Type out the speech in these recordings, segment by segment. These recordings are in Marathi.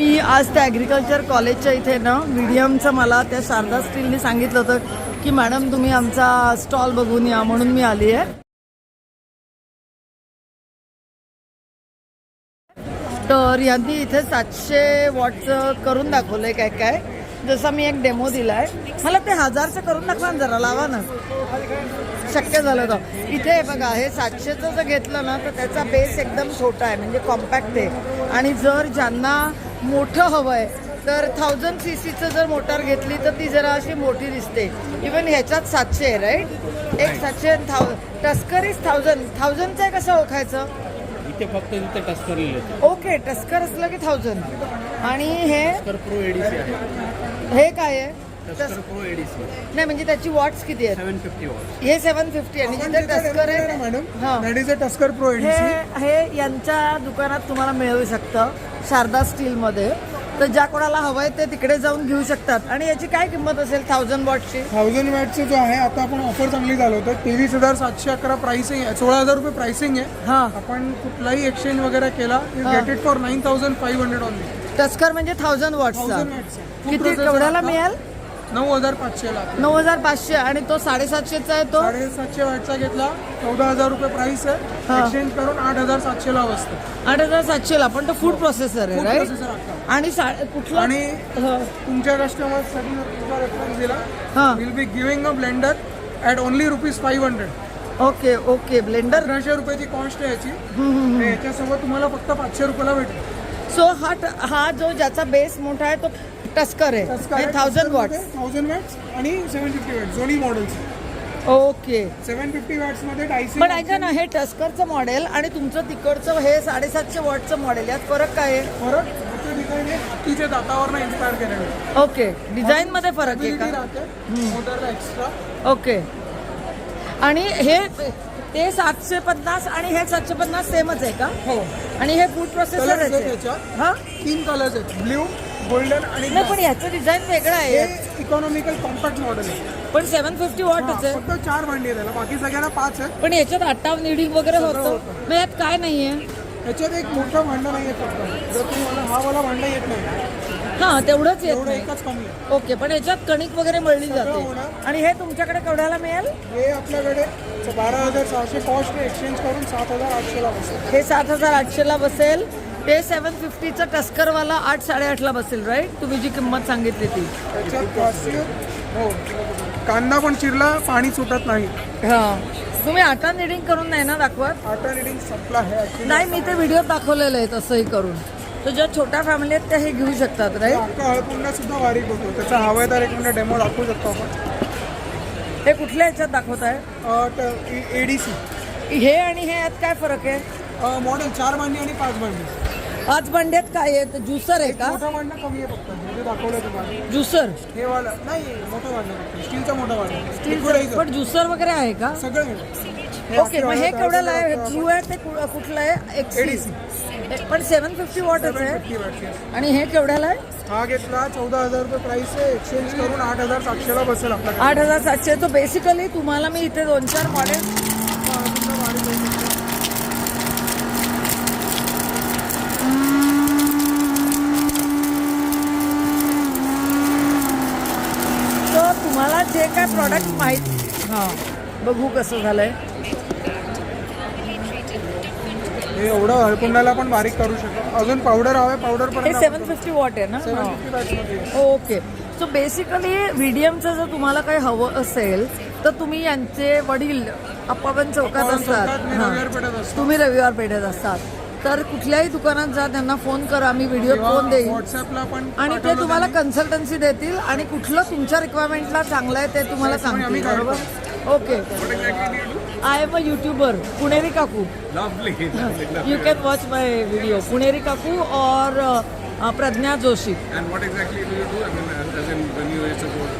मी आज त्या ॲग्रिकल्चर कॉलेजच्या इथे ना मीडियमचं मला त्या शारदा स्टीलनी सांगितलं होतं की मॅडम तुम्ही आमचा स्टॉल बघून या म्हणून मी आली आहे. तर यांनी इथे सातशे वॉटचं करून दाखवलंय काय काय. जसा मी एक डेमो दिलाय. मला ते हजारचं करून दाखवा ना जरा लावा ना. शक्य झालं तर. इथे बघा हे सातशेचं जर घेतलं ना तर त्याचा बेस एकदम छोटा आहे म्हणजे कॉम्पॅक्ट आहे. आणि जर ज्यांना मोठं हवं आहे. तर थाउजंड सी सीचं जर मोटार घेतली तर ती जरा अशी मोठी दिसते. इवन ह्याच्यात सातशे आहे राईट एक सातशे थाउ टस्कर इज थाउजंड थाउजंडचं आहे कसं ओळखायचं? इथे फक्त इथे टस्कर लिहिलं ओके टस्कर असलं की थाउजंड आणि हे? प्रो एडीसी आहे. हे काय आहे? टस्कर प्रो एडीसी नाही म्हणजे त्याची वॉट्स किती वॉट हे सेवन फिफ्टी आणि जिथे टस्कर आहे मॅडम हा. That is a Tusker pro यांच्या दुकानात तुम्हाला मिळू शकतं. शारदा स्टीलमध्ये तर ज्या कोणाला हवंय ते तिकडे जाऊन घेऊ शकतात. आणि याची काय किंमत असेल थाउजंड वॉटची थाउजंड वॅटचं जो आहे आता आपण ऑफर चांगली झालं होतं तेवीस हजार सातशे अकरा प्राइसिंग आहे. सोळा हजार रुपये प्राइसिंग आहे. हा. आपण कुठलाही एक्सचेंज वगैरे केला. Get it for nine thousand five hundred only Tusker म्हणजे थाउजंड वॅटचा किती केवढ्याला मिळेल? नऊ हजार पाचशेला नऊ हजार पाचशे आणि तो साडेसातशेचा आहे तो? साडेसातशे वॅटचा घेतला चौदा हजार रुपये प्राइस आहे. एक्सचेंज करून आठ हजार सातशेला बसतं. आठ हजार सातशेला पण तो फूड प्रोसेसर आहे Food. आणि सा- कुठला? आणि हा. तुमच्या कस्टमर्ससाठी जर तुमचा रेफरन्स दिला हा. Will be giving a blender at only rupees five hundred okay okay blender अठराशे रुपयाची कॉस्ट आहे याची. याच्यासोबत तुम्हाला फक्त पाचशे रुपयाला भेटेल सो हा ट- हा जो ज्याचा बेस मोठा आहे तो टस्कर आहे. थाउजंड वॉट थाउजंड वॅट्स आणि सेवन फिफ्टी वॅट्स दोन्ही मॉडेल्स ओके. सेवन फिफ्टी वॅट्समध्ये पण ऐका ना हे टस्करचं मॉडेल आणि तुमचं तिकडचं हे साडेसातशे वॉटचं मॉडेल यात फरक काय आहे? फरक? इन्स्पायर केलेलं ओके. डिझाईन मध्ये फरक आहे का? राहते. मोटरला एक्स्ट्रा ओके. आणि हे ते सातशे पन्नास आणि हे सातशे पन्नास सेमच आहे का? हो. आणि हे फूड प्रोसेसर हा? तीन कलर्स आहेत. ब्ल्यू गोल्डन आणि नाही पण याचं डिझाइन वेगळं हे आहे इकॉनॉमिकल कॉम्पॅक्ट मॉडेल आहे. पण सेवन फिफ्टी वॉटच आहे. फक्त चार भांडी आहे त्याला. बाकी सगळ्यांना पाच आहेत. पण याच्यात अट्टाव निडिंग वगैरे होतं. मग यात काय नाहीये? त्याच्यात एक मोठं भांडं नाही आहे फक्त. जर तुम्हाला हा वाला भांडं येत नाही. हा तेवढंच येत एवढं नाही. एकच कमी आहे. ओके पण याच्यात कणिक वगैरे मळली जाते. होणार. आणि हे तुमच्याकडे केवढ्याला मिळेल? हे आपल्याकडे बारा हजार सहाशे कॉस्ट एक्सचेंज करून सात हजार आठशेला बसेल. हे सात हजार आठशेला बसेल. ते सेवन फिफ्टीचं टस्करवाला आठ साडेआठला बसेल राईट तुम्ही जी किंमत सांगितली ती. त्याच्यात हो. कांदा पण चिरला पाणी सुटत नाही. हा. तुम्ही आटा निडिंग करून नाही ना दाखवत? आटा रिडिंग संपला आहे actually. नाही मी ते व्हिडिओ दाखवलेले आहेत असंही करून. तर ज्या छोट्या फॅमिली आहेत त्या हे घेऊ शकतात राईट अख्खा हळकुंडा सुद्धा बारीक होतो. त्याचा हवेदार एक मिनिट डेमो दाखवू शकतो आपण. हे कुठल्या ह्याच्यात दाखवत आहे? एडीसी हे आणि हे यात काय फरक आहे? मॉडेल चार भांडी आणि पाच भांडी. पाच भांड्यात काय आहे? ज्युसर आहे का? मोठं कमी आहे फक्त. दाखवलं तुम्हाला. ज्युसर? हे वाला नाही मोठं भांडं फक्त. स्टीलचं मोठं भांडं स्टील पण ज्युसर वगैरे आहे का? सगळं मिळेल. ओके मग हे केवढ्याला आहे ट्रू आहे ते कु- कुठलं आहे? एक्सी ADC. पण सेवन फिफ्टी वॉटच आहे. 750 watts आहे. आणि हे केवढ्याला आहे हा घेतला चौदा हजार रुपये प्राइस आहे. एक्सचेंज करून आठ हजार सातशेला बसेल आपल्याकडे. आठ हजार सातशे. तो बेसिकली तुम्हाला मी इथे दोन चार मॉडेल तुम्हाला जे काय प्रॉडक्ट माहीत हां बघू कसं झालंय. हे एवढं हळकुंडाला पण बारीक करू शकतो. अजून पावडर हवं पावडर हे पण सेवन फिफ्टी वॉट आहे ना? हां. ओके सो बेसिकली व्हिडियमचं जर तुम्हाला काही हवं असेल तर तुम्ही यांचे वडील अप्पाबन चौकात असतात. हां. तुम्ही रविवार पेठेत असतात. तर कुठल्याही दुकानात जा त्यांना फोन करा मी व्हिडिओ फोन देईन. व्हॉट्सअपला पण आणि ते तुम्हाला. कन्सल्टन्सी देतील आणि कुठलं तुमच्या रिक्वायरमेंटला चांगलं आहे ते तुम्हाला सांगतील. बरोबर? Okay I am a YouTuber Puneri Kaku. You can watch my video Puneri Kaku और Pragya Joshi. And what exactly do you do? I mean, as- as in when you it's about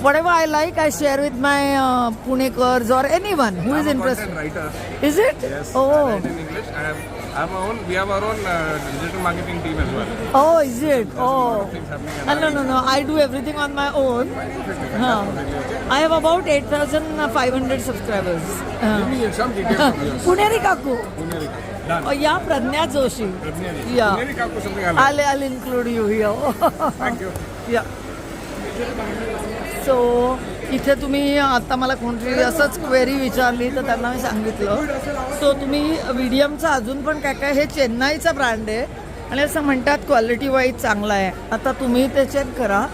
Puneri Kapu, it's about everything else. everything in Pune. No, but I, I, whatever I like, I share with my, whatever I like, I share with my uh, Punekars or anyone who is I'm a interested. content writer. Is it? Yes. Oh, I write in English. I have I'm own, we have our own uh, digital marketing team as well. Oh, is it? Oh. Things happening Uh, no, no, no. I do everything on my own. Huh. I have about 8,500 subscribers. Uh. Give me some details from yours. पुणेरी काकू Puneri. Done. अ, या प्रज्ञा जोशी Puneri. या Puneri Kaku something else. आले आले include you here Thank you. या So इथे तुम्ही आता मला कोणतरी असंच क्वेरी विचारली तर त्यांना मी सांगितलं. सो तुम्ही विडियमचं अजून पण काय काय हे चेन्नईचा ब्रँड आहे. आणि असं म्हणतात क्वालिटी वाईज चांगला आहे. आता तुम्ही ते चेक करा.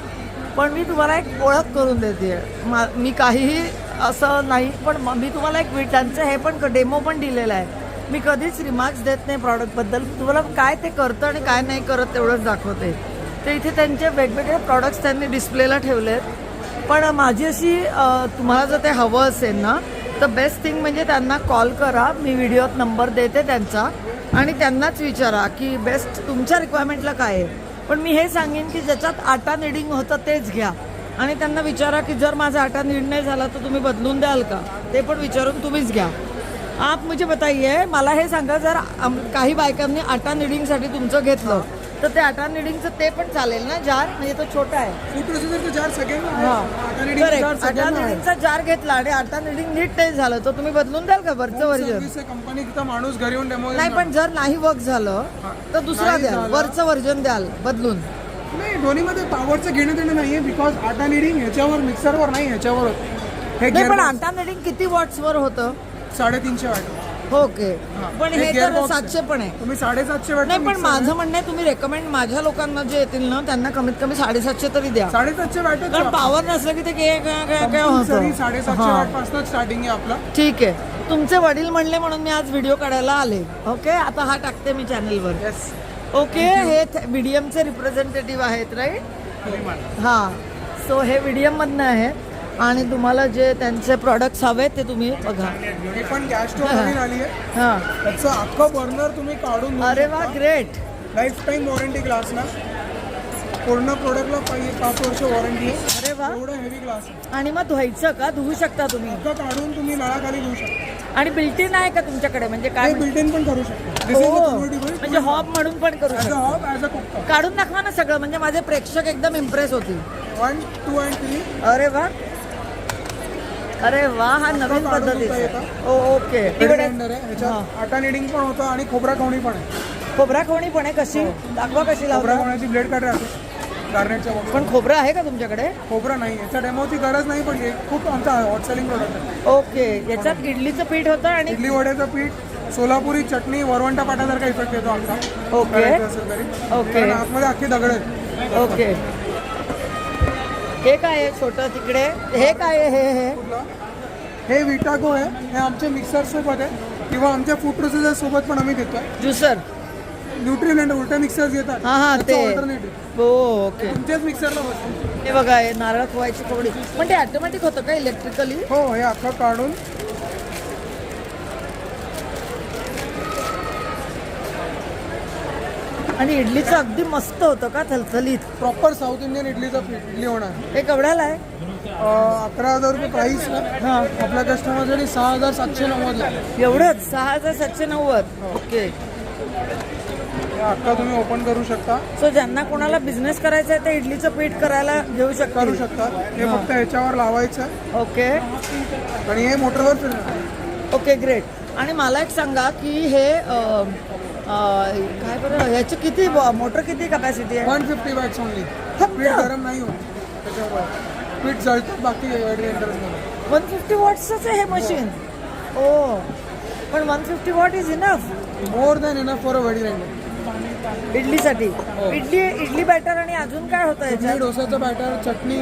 पण मी तुम्हाला एक ओळख करून देते. मा मी काहीही असं नाही पण मी तुम्हाला एक विटांचं त्यांचं हे पण डेमो पण दिलेलं आहे. मी कधीच रिमार्क्स देत नाही प्रॉडक्टबद्दल तुम्हाला काय ते करतं आणि काय नाही करत तेवढंच दाखवते. तर इथे त्यांचे वेगवेगळे प्रॉडक्ट्स त्यांनी डिस्प्लेला ठेवले आहेत पण माझी अशी तुम्हाला जर ते हवं असेल ना तर बेस्ट थिंग म्हणजे त्यांना कॉल करा मी व्हिडिओत नंबर देते त्यांचा. आणि त्यांनाच विचारा की बेस्ट तुमच्या रिक्वायरमेंटला काय आहे. पण मी हे सांगेन की ज्याच्यात आटा निडिंग होतं तेच घ्या. आणि त्यांना विचारा की जर माझा आटा नीड नाही झाला तर तुम्ही बदलून द्याल का? ते पण विचारून तुम्हीच घ्या. आप मुझे बताइए मला हे सांगा जर काही बायकांनी आटा निडिंगसाठी तुमचं घेतलं तर ते आटा निडिंगचं ते पण चालेल ना जार म्हणजे तो छोटा आहे फूड प्रोसेसरचं जार सगळ्यांना. आहे. आता reading Correct. जार आटा सगळ्यांना आहे. निडिंगचा जार घेतला आणि आटा निडिंग नीट नाही झालं तर तुम्ही बदलून द्याल का वरचं वर्जन सर्व्हिस आहे कंपनीचा माणूस घरी येऊन डेमो नाही पण जर नाही वर्क झालं तर दुसरा नाही द्याल झालं. वरचं वर्जन द्याल बदलून नाही दोन्हीमध्ये पॉवरचं घेणं देणं नाहीये बिकॉज आटा निडिंग ह्याच्यावर मिक्सरवर नाही ह्याच्यावर होतं. हे नाही पण gearbox आटा निडिंग किती वॉट्सवर होतं साडेतीनशे वाट ओके. पण हे तर. सातशे पण आहे. तुम्ही साडेसातशे वाट नाही पण माझं म्हणणं आहे तुम्ही रेकमेंड माझ्या लोकांना जे येतील ना त्यांना कमीत कमी साडेसातशे तरी द्या. साडेसातशे वाटच कारण पॉवर नसलं की ते काय काय काय काय होतं. साडेसातशे. वाटपासून स्टार्टिंग आहे आपला. ठीक आहे. तुमचे वडील म्हणले म्हणून मी आज व्हिडिओ काढायला आले. ओके? आता हा टाकते मी चॅनलवर येस ओके? हे मीडियमचे रिप्रेझेंटेटिव्ह आहेत राईट हां. सो हे मीडियममधनं आहे. आणि तुम्हाला जे त्यांचे प्रॉडक्ट्स हवेत ते तुम्ही बघा. ही पण गॅस स्टोव नवीन आली आहे हां. त्याचं अख्खं बर्नर तुम्ही काढून अरे वा great lifetime warranty glass ना. पूर्ण प्रोडक्टला पाच वर्ष वॉरंटी आहे. अरे वा. एवढं हेवी ग्लास आहे. आणि मग धुवायचं का? धुवू शकता तुम्ही. अख्खं काढून तुम्ही नळाखाली घेऊ शकता. आणि बिल्टिन आहे का तुमच्याकडे? म्हणजे काय हे बिल्ट इन पण करू शकता. हो. म्हणजे हॉब म्हणून पण करू शकता. काढून दाखवा ना सगळं. म्हणजे माझे प्रेक्षक एकदम इम्प्रेस होतील. वन टू अँड थ्री अरे वा. अरे वा हा नवीन पद्धतीचा ओके. आटा निडिंग पण होतं आणि खोबरा खवणी पण आहे. खोबरा खवणी पण आहे कशी? दाखवा कशी खोबरा खवण्याची ब्लेड काढ राहते गार्नेटच्या पण खोबरं आहे का तुमच्याकडे? खोबरा नाही याच्या डेमोची गरज नाही पण हे खूप आमचा हॉट सेलिंग प्रोडक्ट आहे. ओके. याच्यात इडलीचं पीठ होतं आणि इडली वड्याचं पीठ सोलापुरी चटणी वरवंटा पाटासारखा इफेक्ट येतो आमचा. ओके. ओके. आतमध्ये अख्खी दगड आहेत. ओके. हे काय आहे छोटं तिकडे? हे काय आहे? हे हे. कुठलं हे विटागो आहे. हे आमचे मिक्सर सोबत आहे. किंवा आमच्या फूड प्रोसेसर सोबत पण आम्ही देतोय. ज्युसर न्यूट्रिएंट उलटे मिक्सर येतात. हा हा ते. ऑल्टरनेटिव्ह हो ओके. तुमच्याच मिक्सरला बसतो. हे बघा हे नारळ खवायची कवडी पण ते ऑटोमॅटिक होतं का इलेक्ट्रिकली हो हे अख्खं काढून आणि इडलीचं अगदी मस्त होतं का थलथलीत. प्रॉपर साऊथ इंडियन इडलीचं इडली होणार. हे केवढ्याला आहे? अकरा हजार रुपये प्राईस हां. आपल्या कस्टमरसाठी सहा हजार सातशे नव्वदला एवढंच? सहा हजार सातशे नव्वद? ओके. हे अख्खा तुम्ही ओपन करू शकता. सो ज्यांना कोणाला बिझनेस करायचा आहे ते इडलीचं पीठ करायला घेऊ शकता करू शकता हे फक्त ह्याच्यावर लावायचं आहे. ओके. आणि हे मोटरवर फिरणार. ओके ग्रेट आणि मला एक सांगा की हे अं, काय बरं ह्याची किती मोटर किती कपॅसिटी आहे? One fifty watts only? पीठ गरम नाही होत. त्याच्यावर पीठ जळतात बाकी वन फिफ्टी वॉट्सच आहे हे मशीन ओ पण one fifty watt is enough more than enough for a wet grinder इडलीसाठी. Idli idli batter आणि अजून काय होतं इडली याच्यात डोसाचं बॅटर चटणी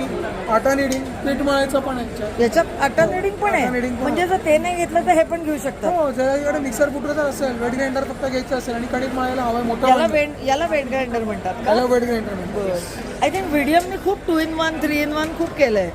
आटा निडिंग पीठ मळायचं पण आहे याच्यात. याच्यात आटा निडिंग पण आहे. पण म्हणजे जर ते नाही घेतलं तर हे पण घेऊ शकतात हो जर इकडे मिक्सर फुटर जर असेल वेड ग्राइंडर फक्त घ्यायचं असेल आणि कणिक मळायला हवंय मोठं याला वांग. वेड याला वेड ग्राइंडर म्हणतात का? त्याला वेड ग्राइंडर आय थिंक व्हिडिओनी खूप two in one three in one खूप केलंय.